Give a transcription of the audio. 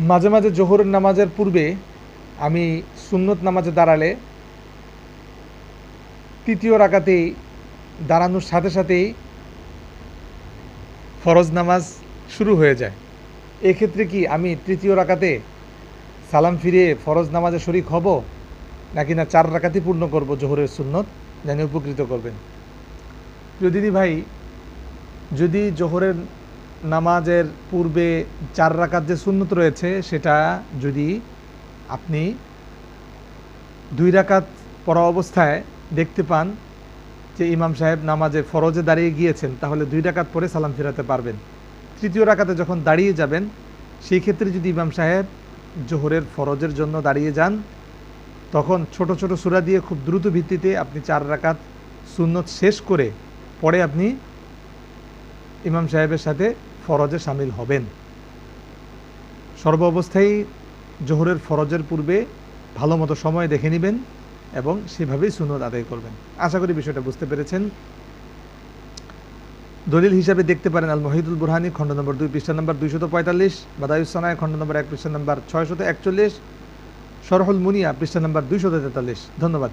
মাঝে মাঝে জোহরের নামাজের পূর্বে আমি সুন্নত নামাজে দাঁড়ালে তৃতীয় রাকাতেই দাঁড়ানোর সাথে সাথেই ফরজ নামাজ শুরু হয়ে যায়। এক্ষেত্রে কি আমি তৃতীয় রাকাতে সালাম ফিরিয়ে ফরজ নামাজে শরিক হব, নাকি না চার রাকাতই পূর্ণ করব জোহরের সুন্নত? জানি উপকৃত করবেন। দিদি ভাই, যদি জোহরের নামাজের পূর্বে চার রাকাত যে সুন্নত রয়েছে, সেটা যদি আপনি দুই রাকাত পড়া অবস্থায় দেখতে পান যে ইমাম সাহেব নামাজে ফরজে দাঁড়িয়ে গিয়েছেন, তাহলে দুই রাকাত পরে সালাম ফেরাতে পারবেন। তৃতীয় রাকাতে যখন দাঁড়িয়ে যাবেন, সেই ক্ষেত্রে যদি ইমাম সাহেব জোহরের ফরজের জন্য দাঁড়িয়ে যান, তখন ছোট ছোট সুরা দিয়ে খুব দ্রুত ভিত্তিতে আপনি চার রাকাত সুন্নত শেষ করে পরে আপনি ইমাম সাহেবের সাথে ফরজে সামিল হবেন। সর্ব অবস্থায় জোহরের ফরজের পূর্বে ভালো মতো সময় দেখে নেবেন এবং সেভাবেই সুনত আদায় করবেন। আশা করি বিষয়টা বুঝতে পেরেছেন। দলিল হিসাবে দেখতে পারেন আল মহিদুল বুরহানি, খণ্ড নম্বর দুই, পৃষ্ঠা নম্বর দুইশত পঁয়তাল্লিশ বাদায়ুসানায় খণ্ড নম্বর এক, পৃষ্ঠা নম্বর ছয়শত একচল্লিশ সরহুল মুনিয়া, পৃষ্ঠা নম্বর দুইশত তেতাল্লিশ। ধন্যবাদ।